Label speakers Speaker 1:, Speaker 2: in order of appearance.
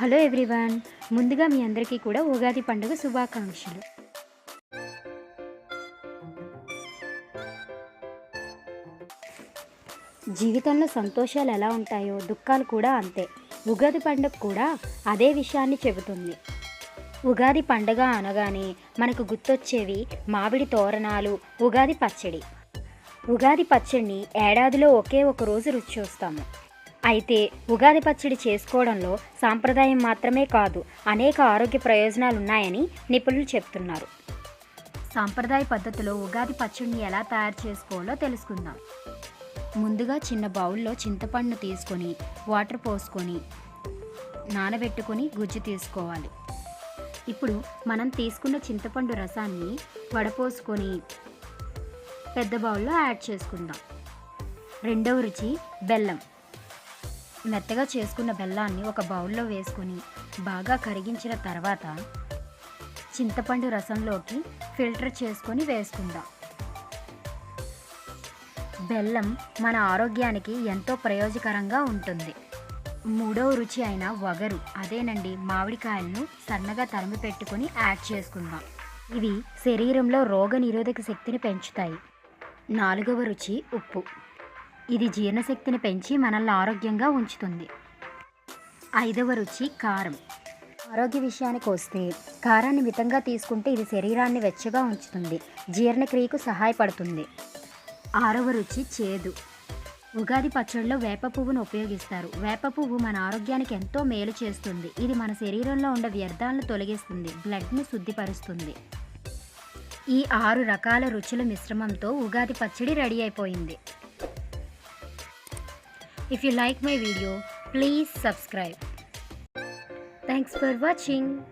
Speaker 1: Hello everyone. ముందుగా మీ అందరికీ కూడా ఉగాది పండుగ శుభాకాంక్షలు. జీవితంలో సంతోషాలు ఎలా ఉంటాయో దుఃఖాలు కూడా అంతే. ఉగాది పండుగ కూడా అదే విషయాన్ని చెబుతుంది. ఉగాది పండుగ అనగానే మనకు గుర్తొచ్చేవి మామిడి తోరణాలు ఉగాది పచ్చడి. ఉగాది పచ్చడిని ఏడాదిలో ఒకే ఒక రోజు రుచి చూస్తాము. అయితే ఉగాది పచ్చడి చేసుకోవడంలో సాంప్రదాయం మాత్రమే కాదు అనేక ఆరోగ్య ప్రయోజనాలు ఉన్నాయని నిపుణులు చెప్తున్నారు. సాంప్రదాయ పద్ధతిలో ఉగాది పచ్చడిని ఎలా తయారు చేసుకోవాలో తెలుసుకుందాం. ముందుగా చిన్న బౌల్లో చింతపండు తీసుకొని వాటర్ పోసుకొని నానబెట్టుకొని గుజ్జు తీసుకోవాలి. ఇప్పుడు మనం తీసుకున్న చింతపండు రసాన్ని వడపోసుకొని పెద్ద బౌల్లో యాడ్ చేసుకుందాం. రెండవ రుచి బెల్లం. మెత్తగా చేసుకున్న బెల్లాన్ని ఒక బౌల్లో వేసుకొని బాగా కరిగించిన తర్వాత చింతపండు రసంలోకి ఫిల్టర్ చేసుకొని వేసుకుందాం. బెల్లం మన ఆరోగ్యానికి ఎంతో ప్రయోజకరంగా ఉంటుంది. మూడవ రుచి అయిన వగరు అదేనండి మామిడికాయలను సన్నగా తరిమి పెట్టుకుని యాడ్ చేసుకుందాం. ఇవి శరీరంలో రోగ నిరోధక శక్తిని పెంచుతాయి. నాలుగవ రుచి ఉప్పు. ఇది జీర్ణశక్తిని పెంచి మనల్ని ఆరోగ్యంగా ఉంచుతుంది. ఐదవ రుచి కారం. ఆరోగ్య విషయానికి వస్తే కారాన్ని మితంగా తీసుకుంటే ఇది శరీరాన్ని వెచ్చగా ఉంచుతుంది జీర్ణక్రియకు సహాయపడుతుంది. ఆరవ రుచి చేదు. ఉగాది పచ్చడిలో వేప పువ్వును ఉపయోగిస్తారు. వేప పువ్వు మన ఆరోగ్యానికి ఎంతో మేలు చేస్తుంది. ఇది మన శరీరంలో ఉండే వ్యర్థాలను తొలగిస్తుంది బ్లడ్ని శుద్ధిపరుస్తుంది. ఈ ఆరు రకాల రుచుల మిశ్రమంతో ఉగాది పచ్చడి రెడీ అయిపోయింది. If you like my video, please subscribe. Thanks for watching.